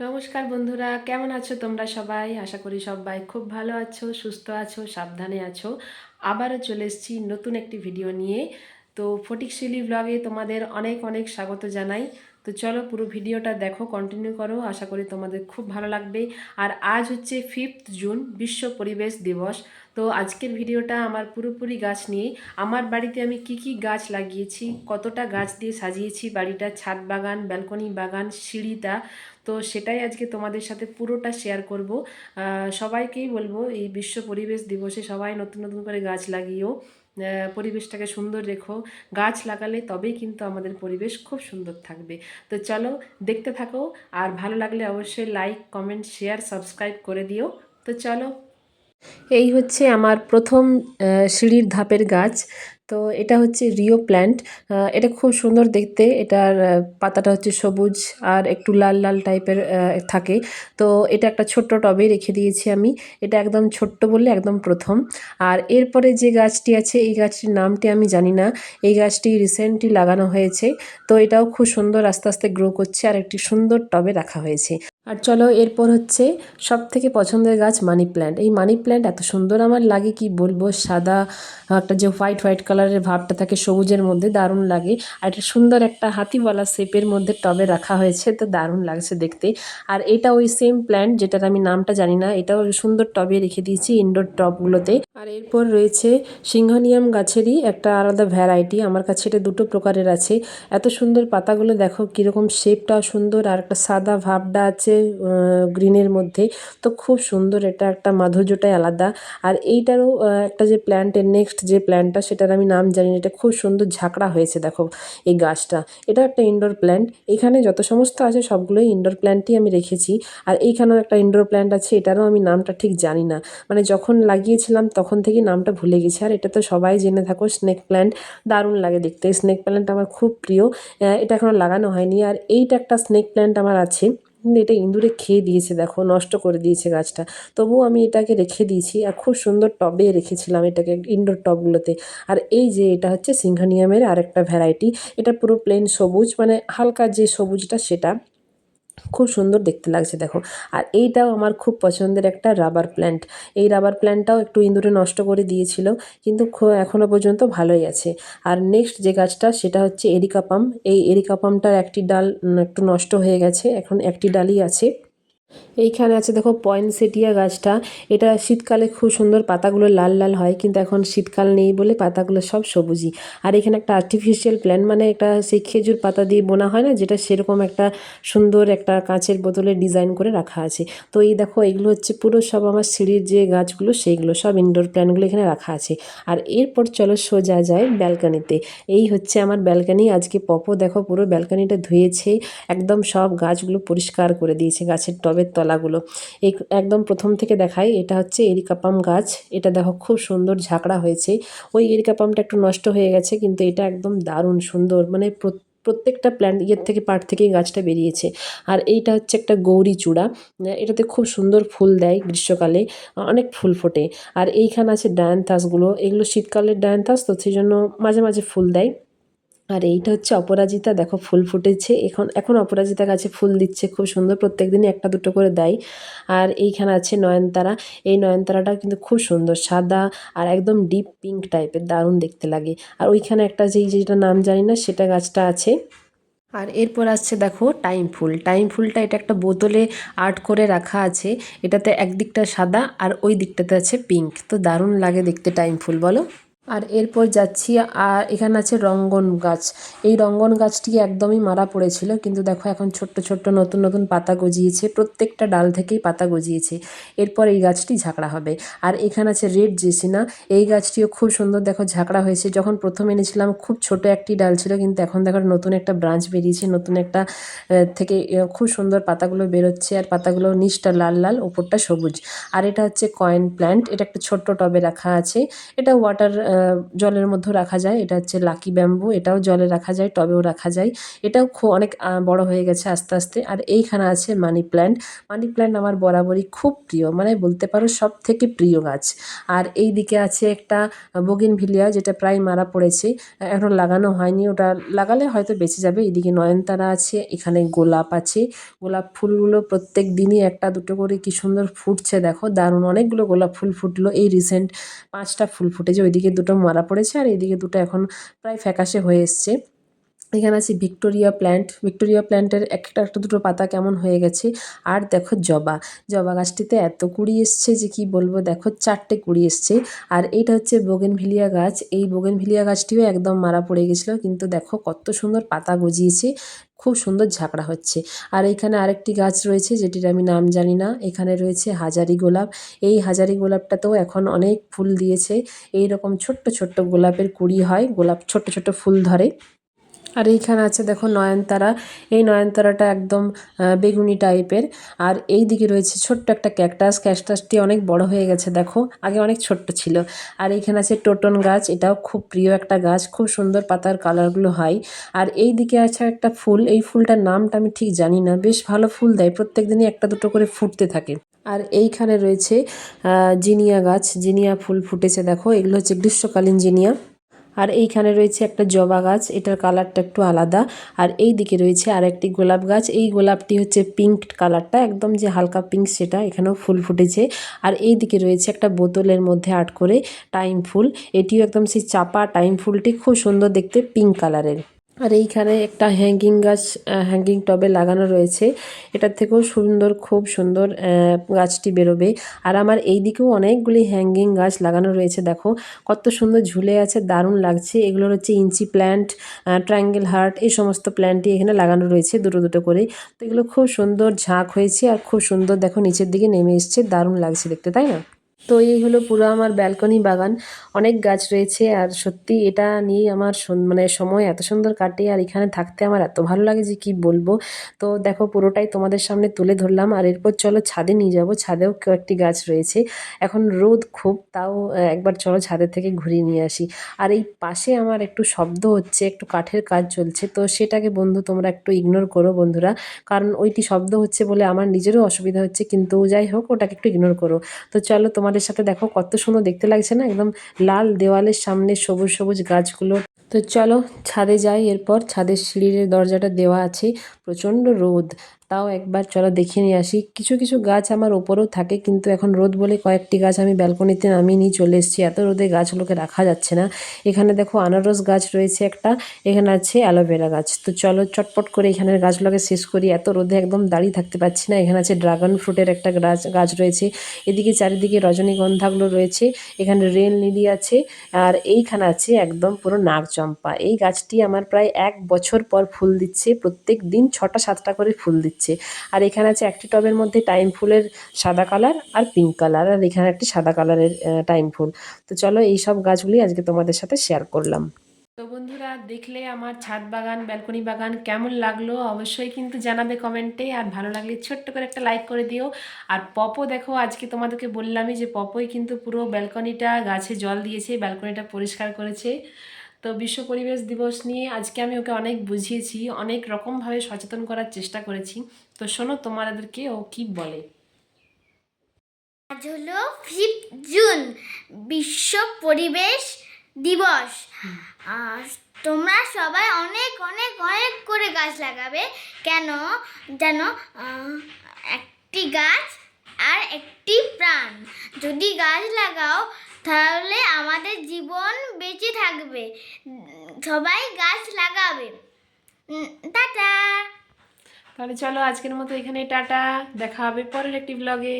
নমস্কার বন্ধুরা, কেমন আছো তোমরা সবাই? আশা করি সবাই খুব ভালো আছো, সুস্থ আছো, সাবধানে আছো। আবারও চলে এসেছি নতুন একটি ভিডিও নিয়ে। তো ফটিকশিলি ব্লগে তোমাদের অনেক অনেক স্বাগত জানাই। তো চলো পুরো ভিডিওটা দেখো কন্টিনিউ করো। আশা করি তোমাদের খুব ভালো লাগবে। আর আজ হচ্ছে ফিফথ জুন বিশ্ব পরিবেশ দিবস। তো আজকের ভিডিওটা আমার পুরোপুরি গাছ নিয়ে। আমার বাড়িতে আমি কি কি গাছ লাগিয়েছি, কতটা গাছ দিয়ে সাজিয়েছি বাড়িটা ছাদ বাগান ব্যালকনি বাগান, সিঁড়িটা। তো সেটাই আজকে তোমাদের সাথে পুরোটা শেয়ার করব। সবাইকেই বলব, এই বিশ্ব পরিবেশ দিবসে সবাই নতুন নতুন করে গাছ লাগিয়েও পরিবেশটাকে সুন্দর রেখো। গাছ লাগালে তবেই কিন্তু আমাদের পরিবেশ খুব সুন্দর থাকবে। তো চলো, দেখতে থাকো। আর ভালো লাগলে অবশ্যই লাইক কমেন্ট শেয়ার সাবস্ক্রাইব করে দিও। তো চলো। এই হচ্ছে আমার প্রথম সিঁড়ির ধাপের গাছ। তো এটা হচ্ছে রিও প্ল্যান্ট এটা খুব সুন্দর দেখতে। এটার পাতাটা হচ্ছে সবুজ আর একটু লাল লাল টাইপের থাকে। তো এটা একটা ছোট্ট টবে রেখে দিয়েছি আমি। এটা একদম ছোট্ট বললে একদম প্রথম। আর এরপরে যে গাছটি আছে, এই গাছটির নামটি আমি জানি না। এই গাছটি রিসেন্টলি লাগানো হয়েছে। তো এটাও খুব সুন্দর আস্তে আস্তে গ্রো করছে। আর একটি সুন্দর টবে রাখা হয়েছে। আর চলো এরপর হচ্ছে সব থেকে পছন্দের গাছ মানি প্ল্যান্ট। এই মানি প্ল্যান্ট এত সুন্দর আমার লাগে, কি বলব? সাদা একটা যে হোয়াইট হোয়াইট কালারের ভাবটা থাকে সবুজের মধ্যে, দারুণ লাগে। আর এটা সুন্দর একটা হাতিওয়ালা শেপের মধ্যে টবে রাখা হয়েছে, তো দারুণ লাগছে দেখতে। আর এটা ওই সেম প্ল্যান্ট যেটার আমি নামটা জানি না, এটাও সুন্দর টবে রেখে দিয়েছি ইনডোর টবগুলোতে আর এরপর রয়েছে সিংহনিয়াম গাছেরই একটা আলাদা ভ্যারাইটি আমার কাছে এটা দুটো প্রকারের আছে। এত সুন্দর পাতাগুলো দেখো, কীরকম শেপটাও সুন্দর, আর একটা সাদা ভাবটা আছে গ্রিনের মধ্যে তো খুব সুন্দর এটা একটা মাধুর্যটাই আলাদা। আর এইটারও একটা যে প্ল্যান্টের নেক্সট যে প্ল্যান্টটা, সেটার আমি নাম জানি না। এটা খুব সুন্দর ঝাঁকড়া হয়েছে, দেখো, এই গাছটা। এটা একটা ইনডোর প্ল্যান্ট এখানে যত সমস্ত আছে, সবগুলোই ইনডোর প্ল্যান্টই আমি রেখেছি। আর এইখানেও একটা ইনডোর প্ল্যান্ট আছে, এটারও আমি নামটা ঠিক জানি না। মানে যখন লাগিয়েছিলাম, তখন থেকেই নামটা ভুলে গেছি। আর এটা তো সবাই জেনে থাকো স্নেক প্ল্যান্ট দারুণ লাগে দেখতে। স্নেক প্ল্যান্ট আমার খুব প্রিয়। এটা এখনও লাগানো হয়নি। আর এইটা একটা স্নেক প্ল্যান্ট আমার আছে। কিন্তু এটা ইঁদুরে খেয়ে দিয়েছে, দেখো, নষ্ট করে দিয়েছে গাছটা। তবুও আমি এটাকে রেখে দিয়েছি আর খুব সুন্দর টবে রেখেছিলাম এটাকে ইনডোর টবগুলোতে। আর এই যে এটা হচ্ছে সিংহানিয়ামের আরেকটা ভ্যারাইটি এটা পুরো প্লেন সবুজ মানে হালকা যে সবুজটা সেটা। খুব সুন্দর দেখতে লাগছে, দেখো। আর এইটাও আমার খুব পছন্দের একটা রাবার প্ল্যান্ট এই রাবার প্ল্যান্টটাও একটু ইঁদুরে নষ্ট করে দিয়েছিল, কিন্তু এখনও পর্যন্ত ভালোই আছে। আর নেক্সট যে গাছটা, সেটা হচ্ছে এরিকা পাম। এই এরিকা পামটার একটি ডাল একটু নষ্ট হয়ে গেছে, এখন একটি ডালই আছে। এইখানে আছে দেখো পয়েন্টসেটিয়া গাছটা। এটা শীতকালে খুব সুন্দর, পাতাগুলো লাল লাল হয়, কিন্তু এখন শীতকাল নেই বলে পাতাগুলো সব সবুজই। আর এখানে একটা আর্টিফিশিয়াল প্ল্যান মানে একটা সেই খেজুর পাতা দিয়ে বোনা হয় না, যেটা সেরকম একটা সুন্দর একটা কাঁচের বোতলে ডিজাইন করে রাখা আছে। তো এই দেখো, এগুলো হচ্ছে পুরো সব আমার সিঁড়ির যে গাছগুলো, সেইগুলো সব ইনডোর প্ল্যানগুলো এখানে রাখা আছে। আর এরপর চলো সোজা যায় ব্যালকানিতে। এই হচ্ছে আমার ব্যালকানি, আজকে পপো দেখো পুরো ব্যালকানিটা ধুয়েছে, একদম সব গাছগুলো পরিষ্কার করে দিয়েছে, গাছের টবের তলাগুলো। এই একদম প্রথম থেকে দেখাই, এটা হচ্ছে এরিকাপাম গাছ। এটা দেখো খুব সুন্দর ঝাঁকড়া হয়েছে। ওই এরিকাপামটা একটু নষ্ট হয়ে গেছে, কিন্তু এটা একদম দারুণ সুন্দর। মানে প্রত্যেকটা প্ল্যান্ট ইয়ের থেকে পাট থেকেই গাছটা বেরিয়েছে। আর এইটা হচ্ছে একটা গৌরী চূড়া। এটাতে খুব সুন্দর ফুল দেয় গ্রীষ্মকালে। অনেক ফুল ফোটে। আর এইখানে আছে ডায়ান্থাসগুলো। এগুলো শীতকালের ডায়ান্থাস, তো সেই জন্য মাঝে মাঝে ফুল দেয়। আর এইটা হচ্ছে অপরাজিতা। দেখো ফুল ফুটেছে। এখন এখন অপরাজিতা গাছে ফুল দিচ্ছে। খুব সুন্দর। প্রত্যেক দিনই একটা দুটো করে দেয়। আর এইখানে আছে নয়নতারা। এই নয়নতারাটা কিন্তু খুব সুন্দর। সাদা আর একদম ডিপ পিঙ্ক টাইপের। দারুণ দেখতে লাগে। আর ওইখানে একটা যেই, যেটা নাম জানি না, সেটা গাছটা আছে। আর এরপর আসছে দেখো টাইম ফুল। টাইম ফুলটা এটা একটা বোতলে আর্ট করে রাখা আছে। এটাতে একদিকটা সাদা আর ওই দিকটাতে আছে পিঙ্ক। তো দারুণ লাগে দেখতে টাইম ফুল, বলো? আর এরপর যাচ্ছি, আর এখানে আছে রঙ্গন গাছ। এই রঙ্গন গাছটি একদমই মারা পড়েছিল, কিন্তু দেখো এখন ছোট্ট ছোট্ট নতুন নতুন পাতা গজিয়েছে, প্রত্যেকটা ডাল থেকেই পাতা গজিয়েছে। এরপর এই গাছটি ঝাঁকড়া হবে। আর এখানে আছে রেড জেসিনা, এই গাছটিও খুব সুন্দর দেখো ঝাঁকড়া হয়েছে। যখন প্রথম এনেছিলাম খুব ছোট একটি ডাল ছিল, কিন্তু এখন দেখো নতুন একটা ব্রাঞ্চ বেরিয়েছে, নতুন একটা থেকে খুব সুন্দর পাতাগুলো বেরোচ্ছে, আর পাতাগুলো নিচটা লাল লাল, ওপরটা সবুজ। আর এটা হচ্ছে কয়েন প্ল্যান্ট, এটা একটা ছোট্ট টবে রাখা আছে। এটা ওয়াটার জলের মধ্যে রাখা যায়। এটা হচ্ছে লাকি ব্যাম্বু এটাও জলে রাখা যায়, টবেও রাখা যায়। এটাও খুব অনেক বড় হয়ে গেছে আস্তে আস্তে। আর এইখানে আছে মানি প্ল্যান্ট মানি প্ল্যান্ট আমার বরাবরই খুব প্রিয়। মানে বলতে পারো সব থেকে প্রিয় গাছ। আর এই দিকে আছে একটা বগিন ভিলিয়া যেটা প্রায় মারা পড়েছে। এখন লাগানো হয়নি। ওটা লাগালে হয়তো বেঁচে যাবে। এদিকে নয়নতারা আছে, এখানে গোলাপ আছে। গোলাপ ফুলগুলো প্রত্যেক দিনই একটা, দুটো করে কি সুন্দর ফুটছে। দেখো, দারুণ অনেকগুলো গোলাপ ফুল ফুটলো। এই রিসেন্ট পাঁচটা ফুল ফুটেছে। ওইদিকে দুটো মারা পড়েছে আর এদিকে দুটো এখন প্রায় ফ্যাকাশে হয়ে এসছে। এখানে আছে ভিক্টোরিয়া প্ল্যান্ট। ভিক্টোরিয়া প্ল্যান্টের একটা একটা দুটো পাতা কেমন হয়ে গেছে। আর দেখো জবা। জবা গাছটিতে এত কুড়ি এসছে যে কি বলব? দেখো চারটে কুড়ি এসছে। আর এইটা হচ্ছে বোগেনভিলিয়া গাছ। এই বোগেনভিলিয়া গাছটিও একদম মারা পড়ে গেছিল। কিন্তু দেখো কত সুন্দর পাতা গজিয়েছে। খুব সুন্দর ঝাঁকড়া হচ্ছে। আর এইখানে আরেকটি গাছ রয়েছে যেটির আমি নাম জানি না। এখানে রয়েছে হাজারি গোলাপ। এই হাজারি গোলাপটাতেও এখন অনেক ফুল দিয়েছে। এই রকম ছোট্ট ছোট্ট গোলাপের কুড়ি হয়। গোলাপ ছোট্ট ছোট্ট ফুল ধরে। আর এইখানে আছে দেখো নয়নতারা। এই নয়নতারাটা একদম বেগুনি টাইপের। আর এই দিকে রয়েছে ছোট্ট একটা ক্যাকটাস। ক্যাকটাসটি অনেক বড় হয়ে গেছে দেখো। আগে অনেক ছোট্ট ছিল। আর এইখানে আছে টোটন গাছ। এটাও খুব প্রিয় একটা গাছ। খুব সুন্দর পাতার কালারগুলো হয়। আর এই দিকে আছে একটা ফুল। এই ফুলটার নামটা আমি ঠিক জানি না। বেশ ভালো ফুল দেয়। প্রত্যেক দিনই একটা দুটো করে ফুটতে থাকে। আর এইখানে রয়েছে জিনিয়া গাছ। জিনিয়া ফুল ফুটেছে দেখো। এগুলো হচ্ছে গ্রীষ্মকালীন জিনিয়া। আর এইখানে রয়েছে একটা জবা গাছ, এটার কালারটা একটু আলাদা। আর এই দিকে রয়েছে আর একটি গোলাপ গাছ, এই গোলাপটি হচ্ছে পিঙ্ক কালারটা, একদম যে হালকা পিঙ্ক সেটা এখানেও ফুল ফুটেছে। আর এই দিকে রয়েছে একটা বোতলের মধ্যে আট করে টাইম ফুল, এটিও একদম সেই চাপা টাইম ফুলটি, খুব সুন্দর দেখতে পিঙ্ক কালারের। আর এইখানে একটা হ্যাঙ্গিং গাছ হ্যাঙ্গিং টবে লাগানো রয়েছে। এটার থেকেও সুন্দর, খুব সুন্দর গাছটি বেরোবে। আর আমার এই দিকেও অনেকগুলি হ্যাঙ্গিং গাছ লাগানো রয়েছে, দেখো। কত সুন্দর ঝুলে আছে, দারুণ লাগছে। এগুলোর হচ্ছে ইঞ্চি প্ল্যান্ট ট্রায়াঙ্গেল হার্ট এই সমস্ত প্ল্যান্টই এখানে লাগানো রয়েছে দুটো দুটো করে। তো এগুলো খুব সুন্দর ঝাঁক হয়েছে আর খুব সুন্দর, দেখো, নিচের দিকে নেমে এসছে, দারুণ লাগছে দেখতে, তাই না? তো এই হলো পুরো আমার ব্যালকনি বাগান। অনেক গাছ রয়েছে আর সত্যি এটা নিয়েই আমার মানে সময় এত সুন্দর কাটে আর এখানে থাকতে আমার এত ভালো লাগে যে কি বলব। তো দেখো পুরোটাই তোমাদের সামনে তুলে ধরলাম আর এরপর চলো ছাদে নিয়ে যাব। ছাদেও কয়েকটি গাছ রয়েছে। এখন রোদ খুব, তাও একবার চলো ছাদের থেকে ঘুরিয়ে নিয়ে আসি। আর এই পাশে আমার একটু শব্দ হচ্ছে, একটু কাঠের কাজ চলছে। তো সেটাকে বন্ধু তোমরা একটু ইগনোর করো বন্ধুরা। কারণ ওইটি শব্দ হচ্ছে বলে আমার নিজেরও অসুবিধা হচ্ছে, কিন্তু যাই হোক ওটাকে একটু ইগনোর করো। তো চলো তোমাদের সাথে দেখো কত সুন্দর দেখতে লাগছে না? একদম লাল দেওয়ালের সামনে সবুজ সবুজ গাছগুলো। তো চলো ছাদে যাই, এরপর ছাদের সিঁড়ির দরজাটা দেওয়া আছে। প্রচণ্ড রোদ। তাও একবার চলো দেখে নিয়ে আসি। কিছু কিছু গাছ আমার ওপরেও থাকে, কিন্তু এখন রোদ বলে কয়েকটি গাছ আমি ব্যালকনিতে নামিয়ে নিয়ে চলে এসেছি। এত রোদে গাছগুলোকে রাখা যাচ্ছে না। এখানে দেখো আনারস গাছ রয়েছে একটা, এখানে আছে অ্যালোভেরা গাছ। তো চলো চটপট করে এখানের গাছগুলোকে শেষ করি। এত রোদে একদম দাঁড়িয়ে থাকতে পারছি না। এখানে আছে ড্রাগন ফ্রুটের একটা গাছ গাছ রয়েছে। এদিকে চারিদিকে রজনীগন্ধাগুলো রয়েছে। এখানে রেল লিলি আছে। আর এইখানে আছে একদম পুরো নাগচম্পা। এই গাছটি আমার প্রায় এক বছর পর ফুল দিচ্ছে। প্রত্যেক দিন ছটা, সাতটা করে ফুল দিচ্ছে। আর এখানে আছে একটি টবের মধ্যে টাইম ফুলের সাদা কালার আর পিঙ্ক কালার। আর এখানে একটি সাদা কালারের টাইম ফুল। তো চলো এই সব গাছগুলি আজকে তোমাদের সাথে শেয়ার করলাম। তো বন্ধুরা, দেখলে আমার ছাদ বাগান, ব্যালকনি বাগান কেমন লাগল অবশ্যই কিন্তু জানাবে কমেন্টে। আর ভালো লাগলে ছোট্ট করে একটা লাইক করে দিও। আর পপো দেখো, আজকে তোমাদেরকে বললামই যে পপোই কিন্তু পুরো ব্যালকনিটা গাছে জল দিয়েছে, ব্যালকনিটা পরিষ্কার করেছে। তো বিশ্ব পরিবেশ দিবস নিয়ে আজকে আমি ওকে অনেক বুঝিয়েছি অনেক রকমভাবে সচেতন করার চেষ্টা করেছি। তো শোনো তোমাদেরকে ও কি বলে? আজ হলো ফিফথ জুন বিশ্ব পরিবেশ দিবস। আর তোমরা সবাই অনেক অনেক অনেক করে গাছ লাগাবে। কেন? যেন একটি গাছ আর একটি প্রাণ। যদি গাছ লাগাও তাহলে আমাদের জীবন বেঁচে থাকবে। সবাই গাছ লাগাবে। টাটা। তাহলে চলো আজকের মতো এখানে টাটা। দেখা হবে পরের একটি ব্লগে